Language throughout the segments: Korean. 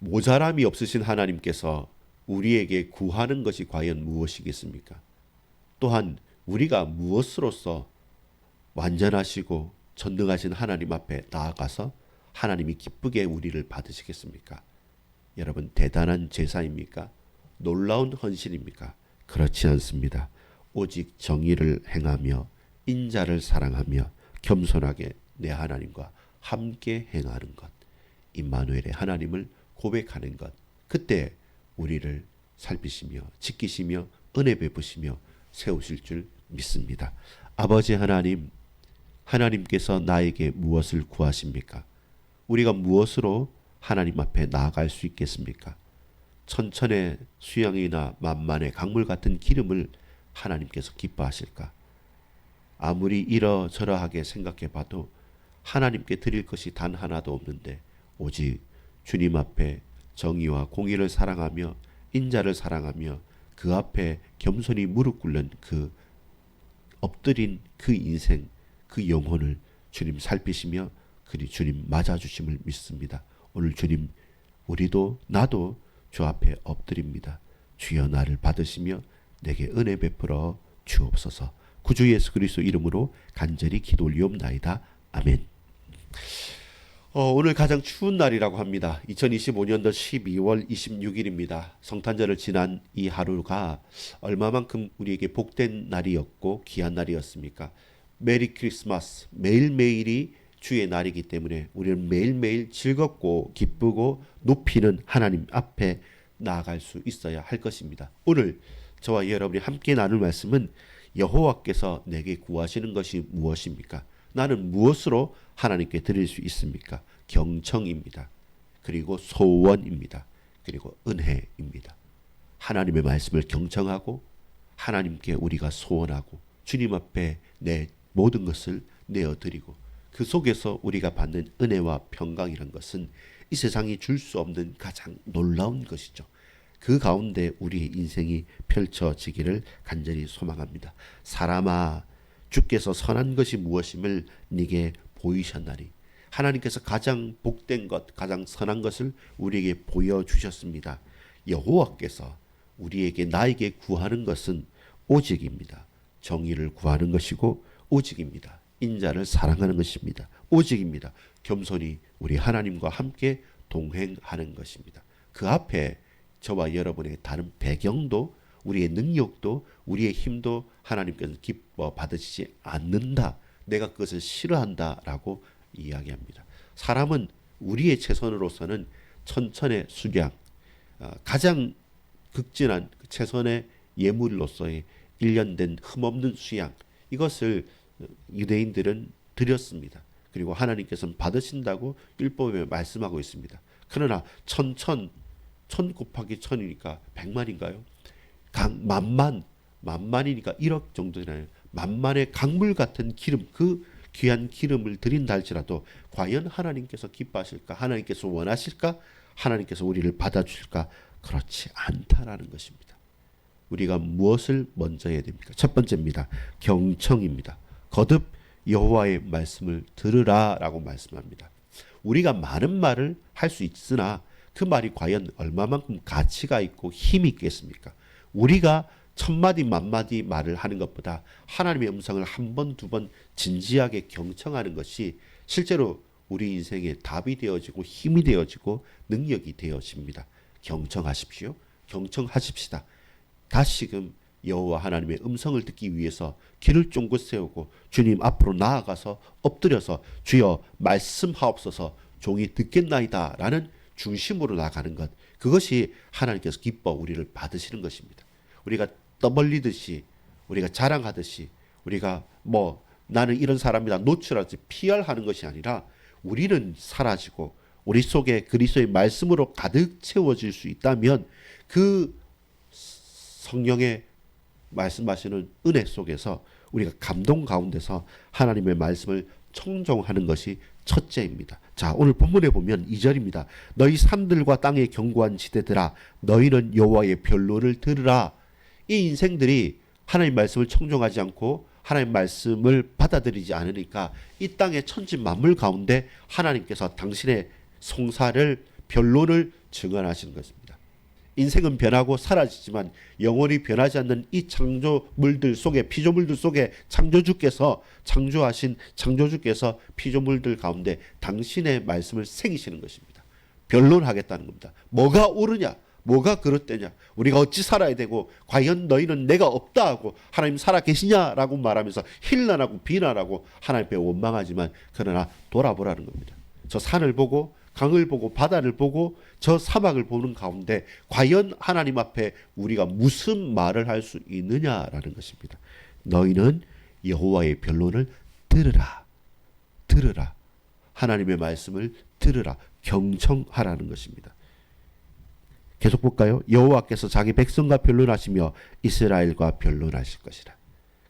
모자람이 없으신 하나님께서 우리에게 구하는 것이 과연 무엇이겠습니까? 또한 우리가 무엇으로서 완전하시고 전능하신 하나님 앞에 나아가서 하나님이 기쁘게 우리를 받으시겠습니까? 여러분 대단한 제사입니까? 놀라운 헌신입니까? 그렇지 않습니다. 오직 정의를 행하며 인자를 사랑하며 겸손하게 내 하나님과 함께 행하는 것. 임마누엘의 하나님을 고백하는 것. 그때 우리를 살피시며 지키시며 은혜 베푸시며 세우실 줄 믿습니다. 아버지 하나님, 하나님께서 나에게 무엇을 구하십니까? 우리가 무엇으로 하나님 앞에 나아갈 수 있겠습니까? 천천의 수양이나 만만의 강물 같은 기름을 하나님께서 기뻐하실까? 아무리 이러저러하게 생각해 봐도 하나님께 드릴 것이 단 하나도 없는데 오직 주님 앞에 정의와 공의를 사랑하며 인자를 사랑하며 그 앞에 겸손히 무릎 꿇는 그 엎드린 그 인생, 그 영혼을 주님 살피시며 그리 주님 맞아주심을 믿습니다. 오늘 주님 우리도 나도 주 앞에 엎드립니다. 주여 나를 받으시며 내게 은혜 베풀어 주옵소서. 구주 예수 그리스도 이름으로 간절히 기도 올리옵나이다. 아멘. 어, 오늘 가장 추운 날이라고 합니다. 2025년도 12월 26일입니다. 성탄절을 지난 이 하루가 얼마만큼 우리에게 복된 날이었고 귀한 날이었습니까? 메리 크리스마스 매일매일이 주의 날이기 때문에 우리는 매일매일 즐겁고 기쁘고 높이는 하나님 앞에 나아갈 수 있어야 할 것입니다. 오늘 저와 여러분이 함께 나눌 말씀은 여호와께서 내게 구하시는 것이 무엇입니까? 나는 무엇으로 하나님께 드릴 수 있습니까? 경청입니다. 그리고 소원입니다. 그리고 은혜입니다. 하나님의 말씀을 경청하고 하나님께 우리가 소원하고 주님 앞에 내 모든 것을 내어드리고 그 속에서 우리가 받는 은혜와 평강이란 것은 이 세상이 줄 수 없는 가장 놀라운 것이죠. 그 가운데 우리의 인생이 펼쳐지기를 간절히 소망합니다. 사람아 주께서 선한 것이 무엇임을 네게 보이셨나니 하나님께서 가장 복된 것, 가장 선한 것을 우리에게 보여 주셨습니다. 여호와께서 우리에게 나에게 구하는 것은 오직입니다. 정의를 구하는 것이고 오직입니다. 인자를 사랑하는 것입니다. 오직입니다. 겸손히 우리 하나님과 함께 동행하는 것입니다. 그 앞에 저와 여러분의 다른 배경도 우리의 능력도 우리의 힘도 하나님께서 기뻐 받으시지 않는다. 내가 그것을 싫어한다라고 이야기합니다. 사람은 우리의 최선으로서는 천천의 수량 어, 가장 극진한 최선의 예물로서의 일련된 흠없는 수양 이것을 유대인들은 드렸습니다. 그리고 하나님께서는 받으신다고 율법에 말씀하고 있습니다. 그러나 천천 천 곱하기 천이니까 백만인가요? 강 만만 만만이니까 1억 정도잖아요. 만만의 강물 같은 기름 그 귀한 기름을 드린다 할지라도 과연 하나님께서 기뻐하실까? 하나님께서 원하실까? 하나님께서 우리를 받아주실까? 그렇지 않다라는 것입니다. 우리가 무엇을 먼저 해야 됩니까? 첫 번째입니다. 경청입니다. 거듭 여호와의 말씀을 들으라라고 말씀합니다. 우리가 많은 말을 할 수 있으나 그 말이 과연 얼마만큼 가치가 있고 힘이 있겠습니까? 우리가 천마디 만마디 말을 하는 것보다 하나님의 음성을 한 번, 두 번 진지하게 경청하는 것이 실제로 우리 인생의 답이 되어지고 힘이 되어지고 능력이 되어집니다. 경청하십시오. 경청하십시다. 다시금 여호와 하나님의 음성을 듣기 위해서 길을 쫑긋 세우고 주님 앞으로 나아가서 엎드려서 주여 말씀하옵소서 종이 듣겠나이다라는 중심으로 나가는 것 그것이 하나님께서 기뻐 우리를 받으시는 것입니다. 우리가 떠벌리듯이 우리가 자랑하듯이 우리가 뭐 나는 이런 사람이다 노출하지 피할하는 것이 아니라 우리는 사라지고 우리 속에 그리스도의 말씀으로 가득 채워질 수 있다면 그 성령의 말씀하시는 은혜 속에서 우리가 감동 가운데서 하나님의 말씀을 청종하는 것이 첫째입니다. 자, 오늘 본문에 보면 2절입니다. 너희 산들과 땅의 견고한 지대들아 너희는 여호와의 변론을 들으라. 이 인생들이 하나님 말씀을 청종하지 않고 하나님 말씀을 받아들이지 않으니까 이 땅의 천지 만물 가운데 하나님께서 당신의 송사를 변론을 증언하시는 것입니다. 인생은 변하고 사라지지만 영원히 변하지 않는 이 창조물들 속에 피조물들 속에 창조주께서 창조하신 창조주께서 피조물들 가운데 당신의 말씀을 새기시는 것입니다. 변론하겠다는 겁니다. 뭐가 옳으냐? 뭐가 그릇되냐? 우리가 어찌 살아야 되고 과연 너희는 내가 없다 하고 하나님 살아 계시냐라고 말하면서 힐난하고 비난하고 하나님 앞에 원망하지만 그러나 돌아보라는 겁니다. 저 산을 보고 강을 보고 바다를 보고 저 사막을 보는 가운데 과연 하나님 앞에 우리가 무슨 말을 할 수 있느냐라는 것입니다. 너희는 여호와의 변론을 들으라. 들으라. 하나님의 말씀을 들으라. 경청하라는 것입니다. 계속 볼까요? 여호와께서 자기 백성과 변론하시며 이스라엘과 변론하실 것이라.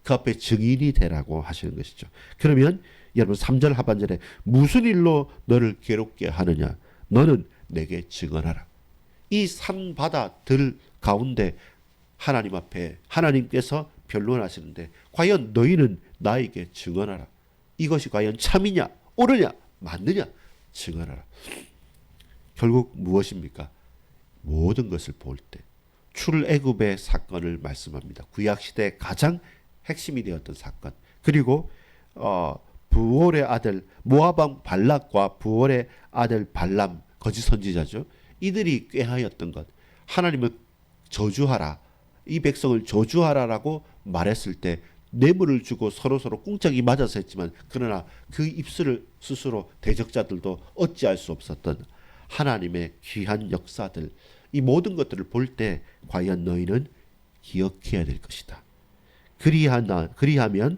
그 앞에 증인이 되라고 하시는 것이죠. 그러면 여러분 3절 하반절에 무슨 일로 너를 괴롭게 하느냐? 너는 내게 증언하라. 이 산 바다 들 가운데 하나님 앞에 하나님께서 변론하시는데 과연 너희는 나에게 증언하라. 이것이 과연 참이냐, 옳으냐, 맞느냐 증언하라. 결국 무엇입니까? 모든 것을 볼 때 출애굽의 사건을 말씀합니다. 구약 시대 가장 핵심이 되었던 사건. 그리고 어, 부올의 아들 모아방 발락과 부올의 아들 발람 거짓 선지자죠. 이들이 꾀하였던 것. 하나님을 저주하라. 이 백성을 저주하라라고 말했을 때 뇌물을 주고 서로 서로 꿍짝이 맞아서 했지만 그러나 그 입술을 스스로 대적자들도 어찌할 수 없었던 하나님의 귀한 역사들 이 모든 것들을 볼 때 과연 너희는 기억해야 될 것이다. 그리하나 그리하면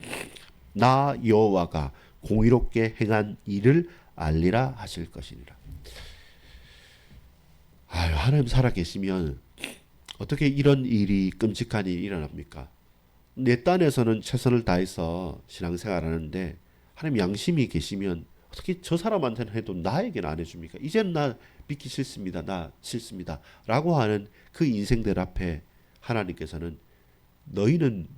나 여호와가 공의롭게 행한 일을 알리라 하실 것이니라. 아유, 하나님 살아 계시면 어떻게 이런 일이 끔찍한 일이 일어납니까? 내 딴에서는 최선을 다해서 신앙생활 하는데 하나님 양심이 계시면 어떻게 저 사람한테는 해도 나에게는 안 해줍니까? 이제는 나 믿기 싫습니다. 나 싫습니다. 라고 하는 그 인생들 앞에 하나님께서는 너희는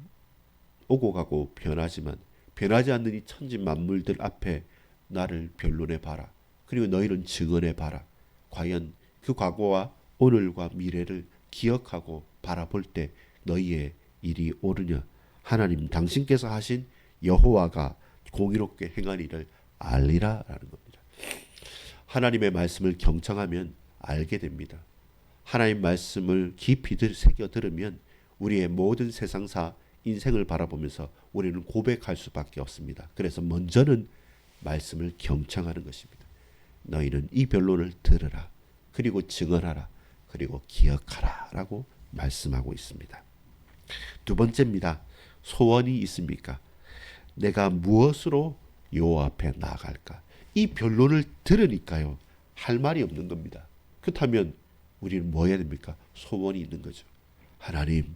오고 가고 변하지만 변하지 않는 이 천지 만물들 앞에 나를 변론해 봐라. 그리고 너희는 증언해 봐라. 과연 그 과거와 오늘과 미래를 기억하고 바라볼 때 너희의 일이 옳으냐? 하나님 당신께서 하신 여호와가 공의롭게 행한 일을 알리라라는 겁니다. 하나님의 말씀을 경청하면 알게 됩니다. 하나님 말씀을 깊이 들, 새겨 들으면 우리의 모든 세상사 인생을 바라보면서 우리는 고백할 수밖에 없습니다. 그래서 먼저는 말씀을 경청하는 것입니다. 너희는 이 변론을 들으라. 그리고 증언하라. 그리고 기억하라 라고 말씀하고 있습니다. 두 번째입니다. 소원이 있습니까? 내가 무엇으로 요 앞에 나아갈까? 이 변론을 들으니까요. 할 말이 없는 겁니다. 그렇다면 우리는 뭐 해야 됩니까? 소원이 있는 거죠. 하나님,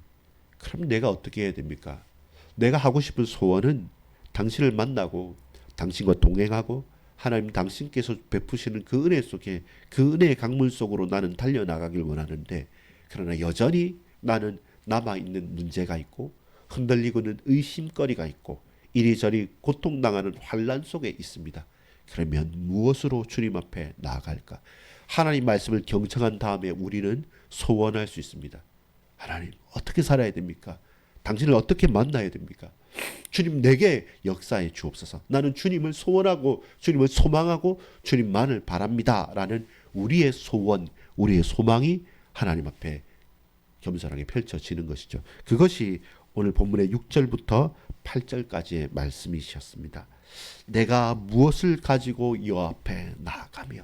그럼 내가 어떻게 해야 됩니까? 내가 하고 싶은 소원은 당신을 만나고 당신과 동행하고 하나님 당신께서 베푸시는 그 은혜 속에 그 은혜의 강물 속으로 나는 달려나가길 원하는데 그러나 여전히 나는 남아있는 문제가 있고 흔들리고는 의심거리가 있고 이리저리 고통당하는 환란 속에 있습니다. 그러면 무엇으로 주님 앞에 나아갈까? 하나님 말씀을 경청한 다음에 우리는 소원할 수 있습니다. 하나님 어떻게 살아야 됩니까? 당신을 어떻게 만나야 됩니까? 주님 내게 역사해 주옵소서. 나는 주님을 소원하고 주님을 소망하고 주님만을 바랍니다라는 우리의 소원, 우리의 소망이 하나님 앞에 겸손하게 펼쳐지는 것이죠. 그것이 오늘 본문의 6절부터 8절까지의 말씀이셨습니다. 내가 무엇을 가지고 여 앞에 나아가며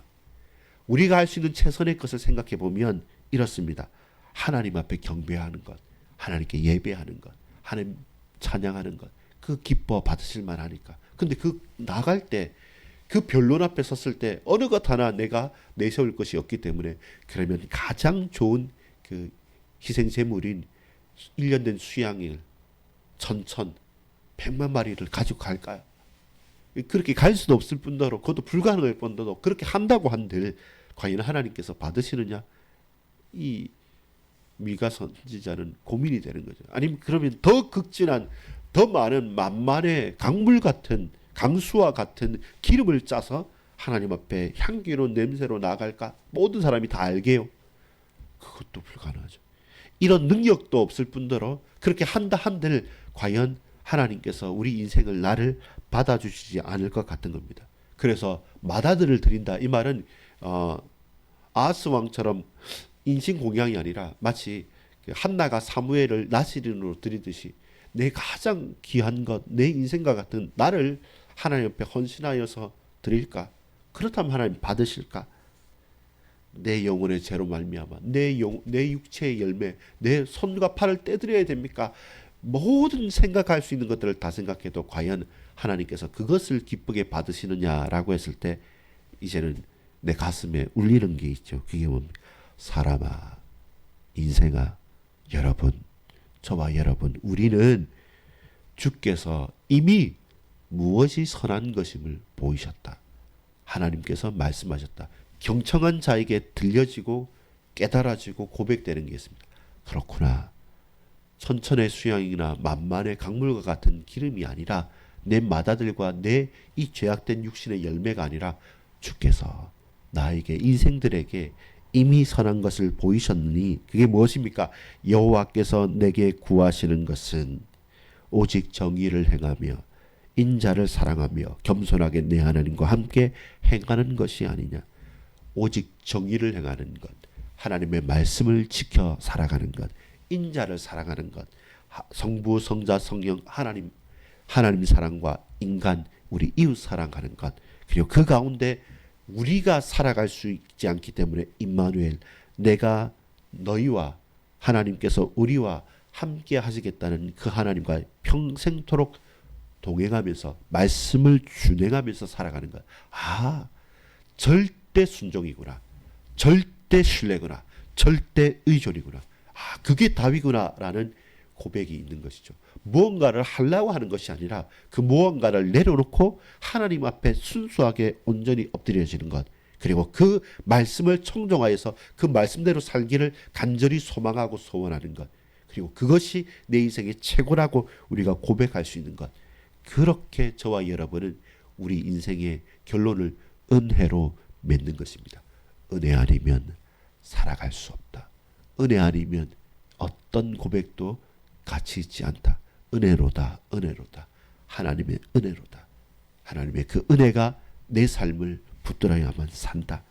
우리가 할 수 있는 최선의 것을 생각해 보면 이렇습니다. 하나님 앞에 경배하는 것, 하나님께 예배하는 것, 하나님 찬양하는 것, 그 기뻐 받으실 만하니까. 근데 그 나갈 때 그 변론 앞에 섰을 때 어느 것 하나 내가 내세울 것이 없기 때문에 그러면 가장 좋은 그 희생 제물인 1년 된 수양일 천천 백만 마리를 가지고 갈까요? 그렇게 갈 수도 없을 뿐더러 그것도 불가능할 뿐더러 그렇게 한다고 한들 과연 하나님께서 받으시느냐? 이 미가 선지자는 고민이 되는 거죠. 아니면 그러면 더 극진한 더 많은 만만의 강물 같은 강수와 같은 기름을 짜서 하나님 앞에 향기로운 냄새로 나갈까? 모든 사람이 다 알게요. 그것도 불가능하죠. 이런 능력도 없을 뿐더러 그렇게 한다 한들 과연 하나님께서 우리 인생을 나를 받아주시지 않을 것 같은 겁니다. 그래서 마다들을 드린다 이 말은 어, 아스 왕처럼 인신 공양이 아니라 마치 그 한나가 사무엘을 나시린으로 드리듯이 내 가장 귀한 것, 내 인생과 같은 나를 하나님 옆에 헌신하여서 드릴까? 그렇다면 하나님 받으실까? 내 영혼의 죄로 말미암아 내 영, 내 육체의 열매, 내 손과 팔을 떼드려야 됩니까? 모든 생각할 수 있는 것들을 다 생각해도 과연 하나님께서 그것을 기쁘게 받으시느냐라고 했을 때 이제는 내 가슴에 울리는 게 있죠. 그게 뭡니까? 사람아, 인생아, 여러분, 저와 여러분, 우리는 주께서 이미 무엇이 선한 것임을 보이셨다. 하나님께서 말씀하셨다. 경청한 자에게 들려지고 깨달아지고 고백되는 게 있습니다. 그렇구나. 천천의 수양이나 만만의 강물과 같은 기름이 아니라 내 마다들과 내 이 죄악된 육신의 열매가 아니라 주께서 나에게 인생들에게 이미 선한 것을 보이셨느니 그게 무엇입니까? 여호와께서 내게 구하시는 것은 오직 정의를 행하며 인자를 사랑하며 겸손하게 내 하나님과 함께 행하는 것이 아니냐. 오직 정의를 행하는 것, 하나님의 말씀을 지켜 살아가는 것, 인자를 사랑하는 것, 성부, 성자, 성령, 하나님, 하나님 사랑과 인간, 우리 이웃 사랑하는 것, 그리고 그 가운데 우리가 살아갈 수 있지 않기 때문에 임마누엘, 내가 너희와 하나님께서 우리와 함께 하시겠다는 그 하나님과 평생토록 동행하면서 말씀을 준행하면서 살아가는 것. 아, 절대 순종이구나. 절대 신뢰구나. 절대 의존이구나. 아, 그게 다위구나라는 고백이 있는 것이죠. 무언가를 하려고 하는 것이 아니라 그 무언가를 내려놓고 하나님 앞에 순수하게 온전히 엎드려지는 것. 그리고 그 말씀을 청종하여서 그 말씀대로 살기를 간절히 소망하고 소원하는 것. 그리고 그것이 내 인생의 최고라고 우리가 고백할 수 있는 것. 그렇게 저와 여러분은 우리 인생의 결론을 은혜로 맺는 것입니다. 은혜 아니면 살아갈 수 없다. 은혜 아니면 어떤 고백도 가치 있지 않다. 은혜로다, 은혜로다. 하나님의 은혜로다. 하나님의 그 은혜가 내 삶을 붙들어야만 산다.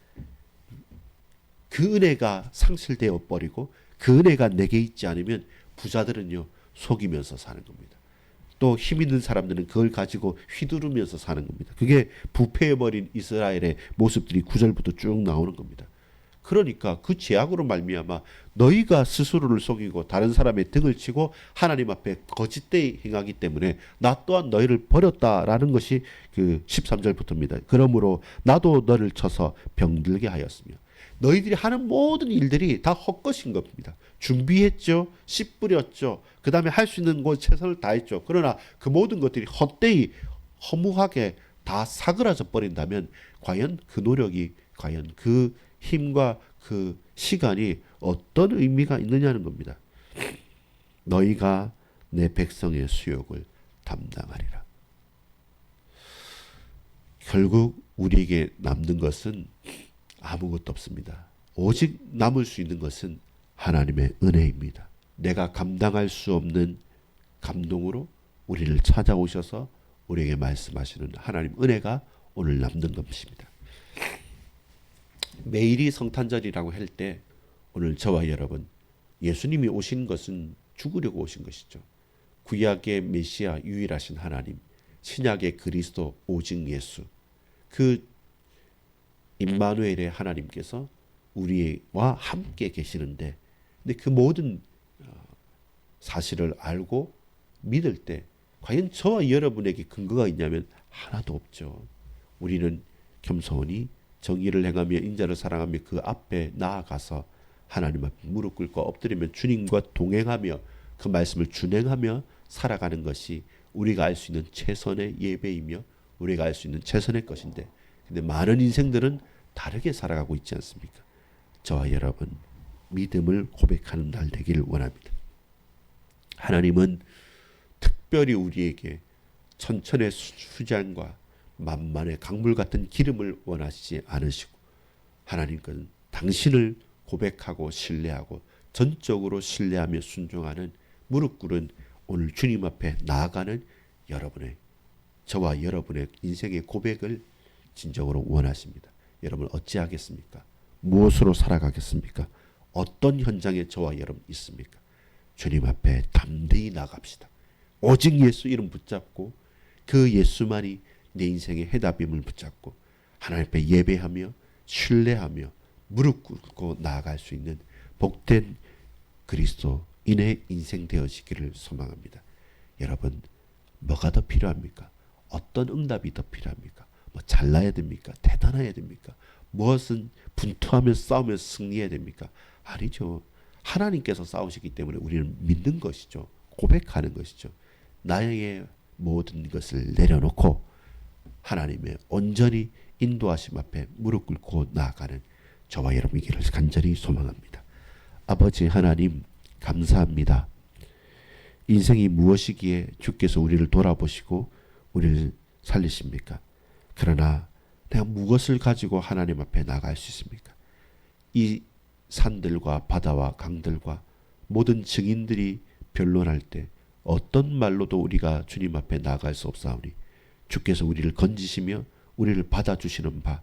그 은혜가 상실되어 버리고 그 은혜가 내게 있지 않으면 부자들은요 속이면서 사는 겁니다. 또 힘 있는 사람들은 그걸 가지고 휘두르면서 사는 겁니다. 그게 부패해버린 이스라엘의 모습들이 구절부터 쭉 나오는 겁니다. 그러니까 그 죄악으로 말미암아 너희가 스스로를 속이고 다른 사람의 등을 치고 하나님 앞에 거짓되이 행하기 때문에 나 또한 너희를 버렸다라는 것이 그 13절부터입니다. 그러므로 나도 너를 쳐서 병들게 하였으며 너희들이 하는 모든 일들이 다 헛것인 겁니다. 준비했죠. 씨 뿌렸죠. 그 다음에 할 수 있는 곳 최선을 다했죠. 그러나 그 모든 것들이 헛되이 허무하게 다 사그라져 버린다면 과연 그 노력이 과연 그 힘과 그 시간이 어떤 의미가 있느냐는 겁니다. 너희가 내 백성의 수욕을 담당하리라. 결국 우리에게 남는 것은 아무것도 없습니다. 오직 남을 수 있는 것은 하나님의 은혜입니다. 내가 감당할 수 없는 감동으로 우리를 찾아오셔서 우리에게 말씀하시는 하나님 은혜가 오늘 남는 것입니다. 매일이 성탄절이라고 할 때 오늘 저와 여러분 예수님이 오신 것은 죽으려고 오신 것이죠. 구약의 메시아 유일하신 하나님, 신약의 그리스도 오직 예수. 그 임마누엘의 하나님께서 우리와 함께 계시는데 근데 그 모든 어, 사실을 알고 믿을 때 과연 저와 여러분에게 근거가 있냐면 하나도 없죠. 우리는 겸손히 정의를 행하며 인자를 사랑하며 그 앞에 나아가서 하나님 앞에 무릎 꿇고 엎드리며 주님과 동행하며 그 말씀을 준행하며 살아가는 것이 우리가 알 수 있는 최선의 예배이며 우리가 알 수 있는 최선의 것인데 근데 많은 인생들은 다르게 살아가고 있지 않습니까? 저와 여러분 믿음을 고백하는 날 되기를 원합니다. 하나님은 특별히 우리에게 천천의 수장과 만만의 강물 같은 기름을 원하시지 않으시고 하나님께는 당신을 고백하고 신뢰하고 전적으로 신뢰하며 순종하는 무릎 꿇은 오늘 주님 앞에 나아가는 여러분의 저와 여러분의 인생의 고백을 진정으로 원하십니다. 여러분 어찌하겠습니까? 무엇으로 살아가겠습니까? 어떤 현장에 저와 여러분 있습니까? 주님 앞에 담대히 나갑시다. 오직 예수 이름 붙잡고 그 예수만이 내 인생의 해답임을 붙잡고 하나님 앞에 예배하며 신뢰하며 무릎 꿇고 나아갈 수 있는 복된 그리스도인의 인생 되어지기를 소망합니다. 여러분 뭐가 더 필요합니까? 어떤 응답이 더 필요합니까? 뭐 잘나야 됩니까? 대단해야 됩니까? 무엇은 분투하며 싸우며 승리해야 됩니까? 아니죠. 하나님께서 싸우시기 때문에 우리는 믿는 것이죠. 고백하는 것이죠. 나에게 모든 것을 내려놓고 하나님의 온전히 인도하심 앞에 무릎 꿇고 나아가는 저와 여러분이기를 간절히 소망합니다. 아버지 하나님 감사합니다. 인생이 무엇이기에 주께서 우리를 돌아보시고 우리를 살리십니까? 그러나 내가 무엇을 가지고 하나님 앞에 나갈 수 있습니까? 이 산들과 바다와 강들과 모든 증인들이 변론할 때 어떤 말로도 우리가 주님 앞에 나갈 수 없사오니 주께서 우리를 건지시며 우리를 받아주시는 바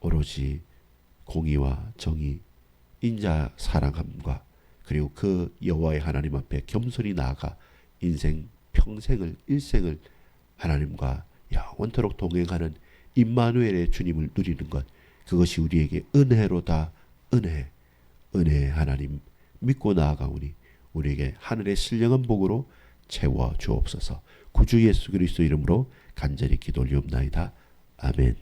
오로지 공의와 정의 인자 사랑함과 그리고 그 여호와의 하나님 앞에 겸손히 나아가 인생 평생을 일생을 하나님과 영원토록 동행하는 임마누엘의 주님을 누리는 것 그것이 우리에게 은혜로다 은혜 은혜의 하나님 믿고 나아가오니 우리에게 하늘의 신령한 복으로 채워 주옵소서. 구주 예수 그리스도 이름으로 간절히 기도 올리옵나이다. 아멘